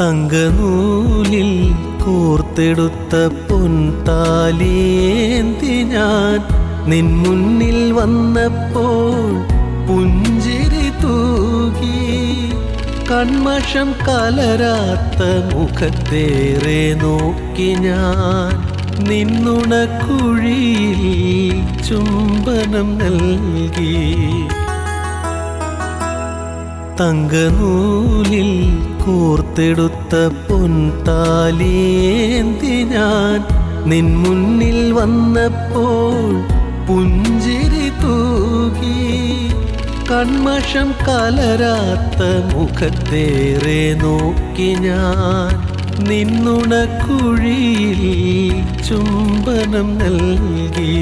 തങ്കനൂലിൽ കോർത്തെടുത്ത പൊൻതാലേന്തി ഞാൻ നിൻ മുന്നിൽ വന്നപ്പോൾ പുഞ്ചിരി തൂകി കൺമഷം കലരാത്ത മുഖത്തേറെ നോക്കി ഞാൻ നിന്നുണക്കുഴിയിൽ ചുംബനം നൽകി. തങ്കനൂലിൽ കോർത്തെടുത്ത പൊൻതാലേന്തിനാൻ നിൻ മുന്നിൽ വന്നപ്പോൾ പുഞ്ചിരി തൂകി കൺമഷം കലരാത്ത മുഖത്തേറെ നോക്കി ഞാൻ നിന്നുണക്കുഴിയിൽ ചുംബനം നൽകി.